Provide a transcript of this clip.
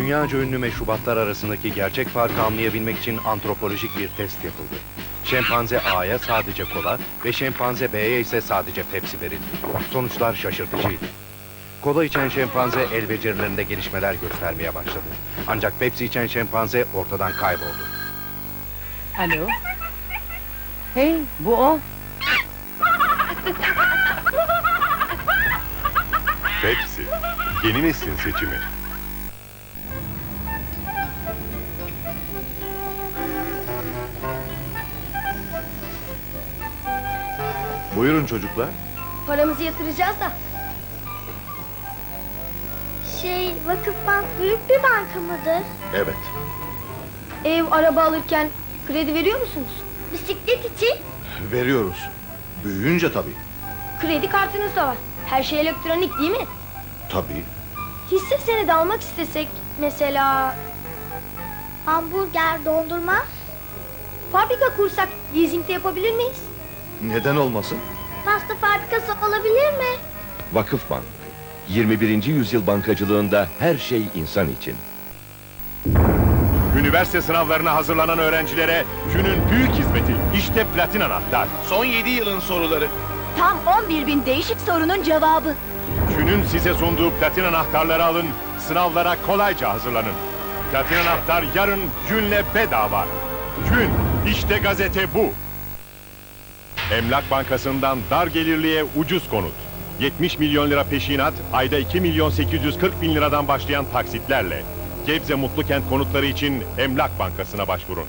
Dünyaca ünlü meşrubatlar arasındaki gerçek farkı anlayabilmek için antropolojik bir test yapıldı. Şempanze A'ya sadece kola ve şempanze B'ye ise sadece Pepsi verildi. Sonuçlar şaşırtıcıydı. Kola içen şempanze el becerilerinde gelişmeler göstermeye başladı. Ancak Pepsi içen şempanze ortadan kayboldu. Alo? Hey, bu o. Pepsi. Yeni neslin seçimi. Buyurun çocuklar. Paramızı yatıracağız da. Şey, Vakıfbank büyük bir banka mıdır? Evet. Ev, araba alırken kredi veriyor musunuz? Bisiklet için Veriyoruz. Büyüyünce tabii. kredi kartınız da var. Her şey elektronik değil mi? Tabii. Hisse senedi almak istesek mesela... Hamburger, dondurma. Fabrika kursak leasingde yapabilir miyiz? Neden olmasın? Pasta fabrikası olabilir mi? Vakıfbank. 21. yüzyıl bankacılığında her şey insan için. Üniversite sınavlarına hazırlanan öğrencilere günün büyük hizmeti. İşte platin anahtar. Son 7 yılın soruları. Tam 11 bin değişik sorunun cevabı. Günün size sunduğu platin anahtarları alın. Sınavlara kolayca hazırlanın. Platin anahtar yarın günle bedava. Gün. işte gazete bu. Emlak Bankası'ndan dar gelirliye ucuz konut. 70 milyon lira peşinat, ayda 2 milyon 840 bin liradan başlayan taksitlerle. Gebze Mutlu Kent konutları için Emlak Bankası'na başvurun.